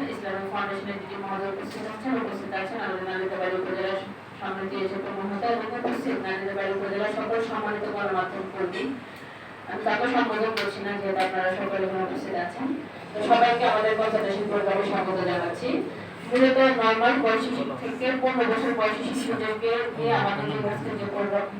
ফাউন্ডেশনের দিদি মহোদয় উপস্থিত উপস্থিত আছেন আমাদের নালিতাবাড়ি উপজেলার সম্মানিত এসব মহোদয় এবং উপস্থিত নালিতাবাড়ি উপজেলার সকল সম্মানিত গণমাধ্যম কর্মী। আমি কাউকে সম্বোধন করছি না, যেহেতু আপনারা সকলে এখানে উপস্থিত আছেন। তো সবাইকে আমাদের কনসালটেশন প্রোগ্রামে স্বাগত জানাচ্ছি। মূলত নর্মাল বয়সী থেকে পনেরো বছর বয়সী শিশুদেরকে নিয়ে আমাদের ইউনিভার্সিটি যে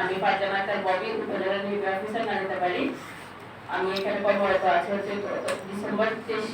আমি ফারজানা আক্তার ববি উপজেলা নির্বাহী অফিসার নালিতাবাড়ি আমি এখানে কর্মরত আছি, হচ্ছে ডিসেম্বর তেইশ